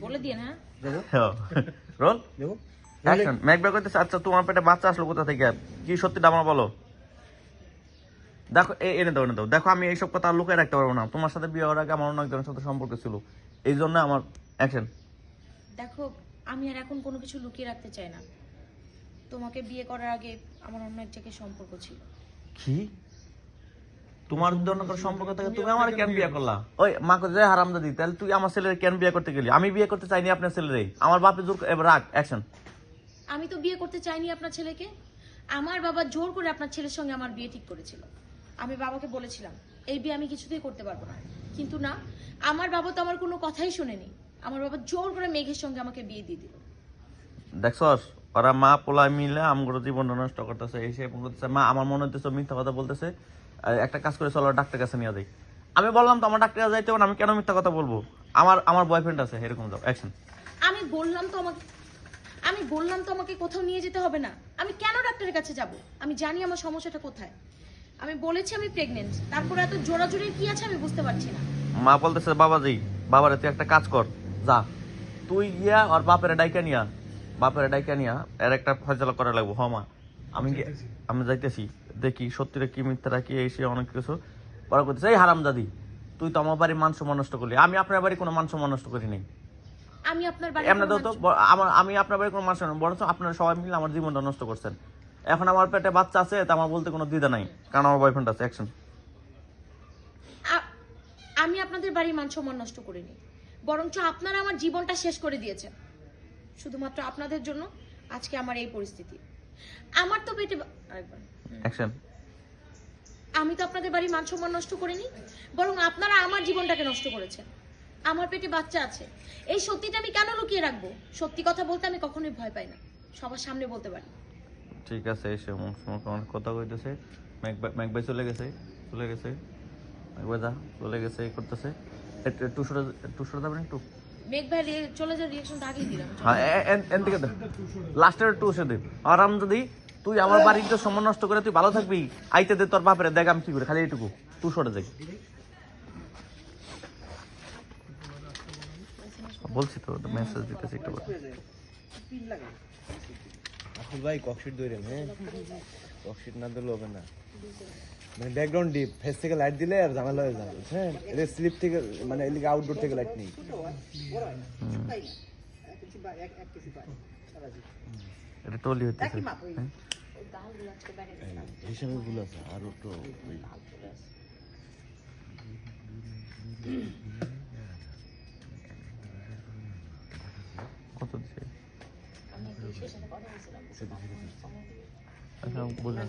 বলে দিয়ে না? রোল? অ্যাকশন ম্যাকবে করতেছে? আচ্ছা তোমার পেটে বাচ্চা আসলো কোথা থেকে? কি সত্যিটা আমার বলো? দেখো এ- এনে দাও এনে দাও। দেখো আমি এইসব কথা আর লুকিয়ে রাখতে পারব না। তোমার সাথে বিয়ে হওয়ার আগে আমার অন্য একজনের সাথে সম্পর্ক ছিল। এই জন্য আমার অ্যাকশন দেখো আমি আর এখন কোনো কিছু লুকিয়ে রাখতে চাই না। তোমাকে বিয়ে করার আগে আমার অন্য এক জায়গায় সম্পর্ক ছিল। কি? তোমার জন্য কোনো সম্পর্ক থাকে তুমি আমার কেন বিয়ে করলা? ওই হারাম দাদি তাহলে তুই আমার ছেলের কেন বিয়ে করতে গেলি? আমি বিয়ে করতে চাইনি আপনার ছেলেরে। আমার বাপে জোর এবার রাখ অ্যাকশন আমি তো বিয়ে করতে চাইনি আপনার ছেলেকে। আমার বাবা জোর করে আপনার ছেলের সঙ্গে আমার বিয়ে ঠিক করেছিল। আমি বাবাকে বলেছিলাম এই বিয়ে আমি কিছুতেই করতে পারব না। কিন্তু না আমার বাবা তো আমার কোনো কথাই শোনেনি। আমার বাবা জোর করে মেঘের সঙ্গে আমাকে বিয়ে দিয়ে দিল। দেখছস? ওরা মা পোলা মিলে আমগুলো জীবন নষ্ট করতেছে এই সে করতেছে মা আমার মনে হচ্ছে মিথ্যা কথা বলতেছে। একটা কাজ করে চলো ডাক্তার কাছে নিয়ে যাই। আমি বললাম তো আমার ডাক্তার কাছে যাইতে আমি কেন মিথ্যা কথা বলব? আমার আমার বয়ফ্রেন্ড আছে এরকম যাও অ্যাকশন আমি বললাম তো আমাকে আমি বললাম তো আমাকে কোথাও নিয়ে যেতে হবে না। আমি কেন ডাক্তারের কাছে যাব? আমি জানি আমার সমস্যাটা কোথায়। আমি বলেছি আমি প্রেগনেন্ট তারপর এত জোরাজোরির কি আছে আমি বুঝতে পারছি না। মা বলতেছে বাবা বাবাজি বাবারে তুই একটা কাজ কর যা। তুই গিয়া আর বাপের ডাইকা নিয়া বাপের ডাইকা নিয়া এর একটা ফয়সলা করা লাগবো। হ মা। আমি আমি যাইতেছি। দেখি সত্যিটা কি মিথ্যাটা কি এসে অনেক কিছু। পরে করতেছে এই হারাম দাদি তুই তো আমার বাড়ি মান সম্মান নষ্ট করলি। আমি আপনার বাড়ি কোনো মান সম্মান নষ্ট করি নাই। আমি আপনার বাড়ি এমনি তো তো আমার আমি আপনার বাড়ি কোনো মানুষ বরঞ্চ আপনারা সবাই মিলে আমার জীবনটা নষ্ট করছেন। এখন আমার পেটে বাচ্চা আছে তা আমার বলতে কোনো দ্বিধা নাই কারণ আমার বয়ফ্রেন্ড আছে অ্যাকশন আমি আপনাদের বাড়ির মান সম্মান নষ্ট করিনি বরঞ্চ আপনারা আমার জীবনটা শেষ করে দিয়েছেন। শুধুমাত্র আপনাদের জন্য আজকে আমার এই পরিস্থিতি। আমার তো পেটে আরেকবার। অ্যাকশন আমি তো আপনাদের বাড়ির মান সম্মান নষ্ট করিনি বরং আপনারা আমার জীবনটাকে নষ্ট করেছেন। আমার পেটে বাচ্চা আছে। এই সত্যিটা আমি কেন লুকিয়ে রাখব? সত্যি কথা বলতে আমি কখনোই ভয় পাই না। সবার সামনে বলতে পারি। ঠিক আছে এসে অনেক কথা কইতেছে। ম্যাকবাই চলে গেছে চলে গেছে। একবার যা চলে গেছে করতেছে। একটু সরে একটু সরে যাবেন একটু। হ্যাঁ দে। আরাম যদি তুই আমার বাড়িতে সময় নষ্ট করে তুই ভালো থাকবি, আইতে দে তোর বাপের, দেখ আমি কি করে, খালি এইটুকু। তুই সরে যাই বলছি তো মেসেজ দিতেছি একটু পরে। ভাই ককশিট দইরেন হ্যাঁ ককশিট না দিলে হবে না। মানে ব্যাকগ্রাউন্ড ডিপ ফেস থেকে লাইট দিলে আর ঝামেলা হয়ে যাবে হ্যাঁ এটা স্লিপ থেকে মানে এদিকে আউটডোর থেকে লাইট নেই। এটা টলি হ্যাঁ? হিসাবে ভুল আছে আর একটু কত দিছে? আচ্ছা বুঝলাম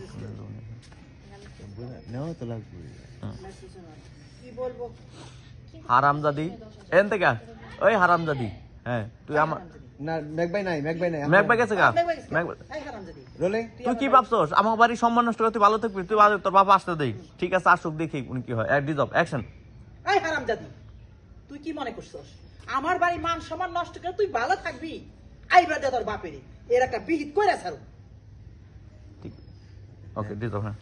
নেওয়া তো লাগবে হারামজাদি এন থেকে ওই হারামজাদি হ্যাঁ তুই আমার না ম্যাকবাই নাই ম্যাকবাই নাই ম্যাকবাই গেছে গা। ম্যাকবাই রোলিং? তুই কি ভাবছস? আমার বাড়ির সম্মান নষ্ট করে তুই ভালো থাকবি তুই ভালো তোর বাবা আসতে দেই। ঠিক আছে আসুক দেখি উনি কি হয়। এক ডিজব অ্যাকশন। এই হারামজাদি তুই কি মনে করছস? আমার বাড়ি মান সম্মান নষ্ট করে তুই ভালো থাকবি? আইবা দে তোর বাপেরে। এর একটা বিহিত কইরা ছাড়ো। ঠিক। ওকে হ্যাঁ।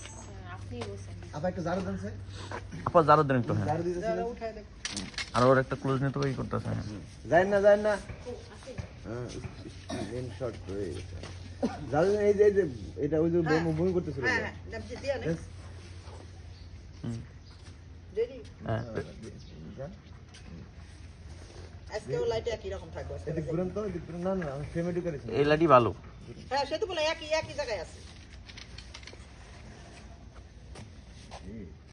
আপা একটু জারু দেন স্যার। আপা যারো দেন একটু হ্যাঁ। জারু দিতেছিল উঠাই দে আর ওর একটা ক্লোজ নিয়ে তো ওই করতেছে হ্যাঁ। যাই না যাই না। ইন শর্ট হয়ে গেছে জারু এই যে এই যে এটা ওই যে করতেছিল হ্যাঁ হ্যাঁ দিয়া নে। হুম। রেডি? হ্যাঁ। আজকেও লাইট একই রকম থাকবে এদিক লাইটই ভালো। হ্যাঁ সে একই একই জায়গায় আছে।